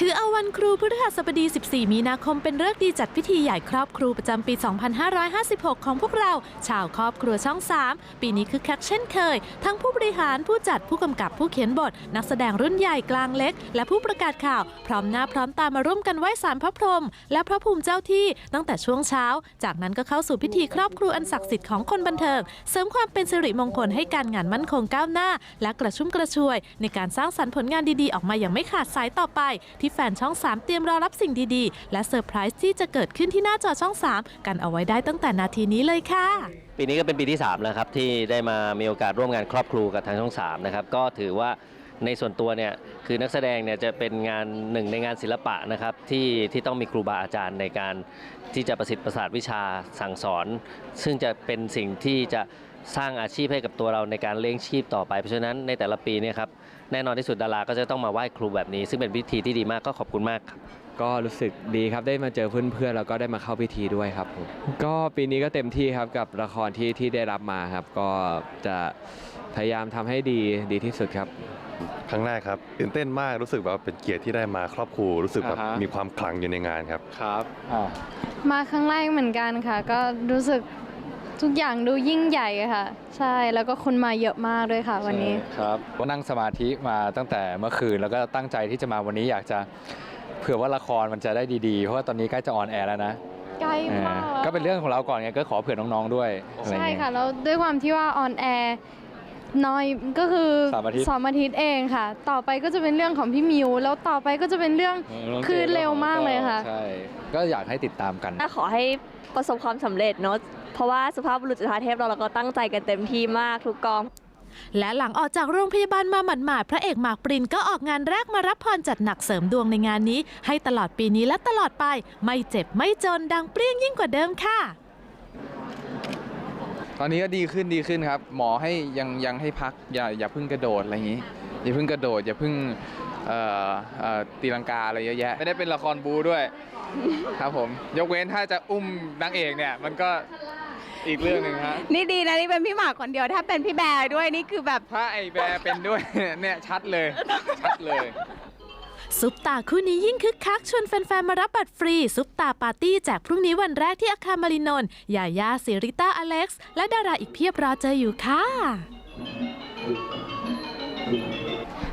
ถือเอาวันครูพฤหัสบดี 14 มีนาคมเป็นฤกษ์ดีจัดพิธีใหญ่ครอบครูประจำปี 2556 ของพวกเรา ชาวครอบครัวช่อง 3 ปีนี้คือคักเช่นเคย ทั้งผู้บริหารผู้จัดผู้กำกับผู้เขียนบท นักแสดงรุ่นใหญ่กลางเล็ก และผู้ประกาศข่าว พร้อมหน้าพร้อมตามาร่วมกันไหว้สารพระพรหมและพระภูมิเจ้าที่ตั้งแต่ช่วงเช้า จากนั้นก็เข้าสู่พิธีครอบครูอันศักดิ์สิทธิ์ของคนบันเทิงเสริมความเป็นสิริมงคลให้การงานมั่นคงก้าวหน้า และกระชุ่มกระชวย ในการสร้างสรรค์ผลงานดีๆ ออกมาอย่างไม่ขาดสายต่อไปที่แฟนช่อง 3 เตรียมรอรับสิ่งดีๆ และเซอร์ไพรส์ที่จะเกิดขึ้นที่หน้าจอช่อง 3 กันเอาไว้ได้ตั้งแต่นาทีนี้เลยค่ะ ปีนี้ก็เป็นปีที่ 3 แล้วครับ ที่ได้มามีโอกาสร่วมงานครอบครูกับทางช่อง 3 นะครับ ก็ถือว่าในส่วนตัวเนี่ยคือนักแสดงเนี่ยจะเป็นงานหนึ่งในงานศิลปะนะครับที่ที่ต้องมีครูบาอาจารย์ในการที่จะประสิทธิ์ประสาทวิชาสั่งสอน ซึ่งจะเป็นสิ่งที่จะ สร้างอาชีพให้กับตัวเราในการเลี้ยงชีพต่อไป เพราะฉะนั้นในแต่ละปีเนี่ยครับแน่นอนที่สุดดาราก็จะต้องมาไหว้ครูแบบนี้ ซึ่งเป็นพิธีที่ดีมากก็ขอบคุณมากครับ ก็รู้สึกดีครับได้มาเจอเพื่อนๆแล้วก็ได้มาเข้าพิธีด้วยครับผมก็ปีนี้ก็เต็มที่ครับกับละครที่ที่ได้รับมาครับ ก็จะพยายามทำให้ดีดีที่สุดครับ ครั้งแรกครับตื่นเต้นมากรู้สึกแบบเป็นเกียรติที่ได้มาครอบครูรู้สึกแบบอ่าฮะ มีความขลังอยู่ในงานครับ ครับ มาครั้งแรกเหมือนกันค่ะ ก็รู้สึก ทุกอย่างดูยิ่งใหญ่ค่ะ ใช่แล้วก็คนมาเยอะมากด้วยค่ะ วันนี้ ครับก็นั่งสมาธิมาตั้งแต่เมื่อคืนแล้วก็ตั้งใจที่จะมาวันนี้อยากจะเผื่อว่าละครมันจะได้ดีๆ เพราะว่าตอนนี้ใกล้จะออนแอร์แล้วนะใกล้เออมากแล้วก็เป็นเรื่องของเราก่อนไงก็ขอเผื่อน้องๆด้วยอะไรใช่เงี้ย ค่ะแล้วด้วยความที่ว่าออนแอร์น้อยก็คือสามอาทิตย์สามอาทิตย์เองค่ะ ต่อไปก็จะเป็นเรื่องของพี่มิว แล้วต่อไปก็จะเป็นเรื่องเออน้งคือจเร็วมากเลยค่ะ ใช่ ก็อยากให้ติดตามกันขอให้ประสบความสำเร็จเนาะ เพราะว่าสุภาพบุรุษจุฑาเทพเราเราก็ตั้งใจกันเต็มที่มากทุกกอง และหลังออกจากโรงพยาบาลมาหมาดๆพระเอกหมากปรินก็ออกงานแรกมารับพรจัดหนักเสริมดวงในงานนี้ ให้ตลอดปีนี้และตลอดไป ไม่เจ็บไม่จนดังเปรี้ยงยิ่งกว่าเดิมค่ะ ตอนนี้ก็ดีขึ้นดีขึ้นครับ หมอให้ยังยังให้พักอย่าอย่าเพิ่งกระโดดอะไรอย่างนี้อย่าเพิ่งกระโดดอย่าเพิ่งเอ่อเอ่อตีลังกาอะไรเยอะแยะ ไม่ได้เป็นละครบูด้วย ครับผม ยกเว้นถ้าจะอุ้มนางเอกเนี่ย มันก็ อีกเรื่องหนึ่งฮะนี่ดีนะนี่เป็นพี่หมากคนเดียวถ้าเป็นพี่แบร์ด้วยนี่คือแบบถ้าไอ้แบร์เป็นด้วย เนี่ยชัดเลย ชัดเลย ซุปตาคู่นี้ยิ่งคึกคักชวนแฟนๆ มารับบัตรฟรี ซุปตาปาร์ตี้แจกพรุ่งนี้วันแรกที่อาคารมารินนท์ยายาสิริต้าอเล็กซ์ และดาราอีกเพียบรอเจออยู่ค่ะ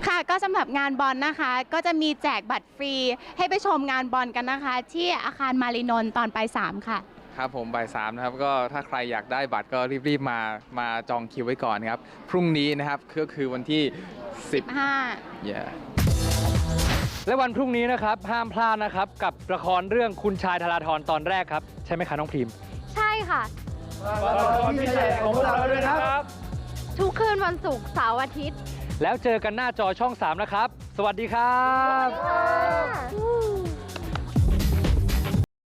ค่ะก็สำหรับงานบอลนะคะ ก็จะมีแจกบัตรฟรี ให้ไปชมงานบอลกันนะคะ ที่อาคารมารินนท์ตอนปลายสามค่ะ ครับผมบ่ายสามนะครับก็ถ้าใครอยากได้บัตรก็รีบๆมามาจองคิวไว้ก่อนครับ พรุ่งนี้นะครับก็คือวันที่ 10 5 yeah. และวันพรุ่งนี้นะครับ ห้ามพลาดนะครับ กับละครเรื่องคุณชายธราธรตอนแรกครับ ใช่ไหมคะน้องพรีม ใช่ค่ะทุกคืนวันศุกร์เสาร์อาทิตย์ แล้วเจอกันหน้าจอช่อง 3 นะครับ สวัสดีครับ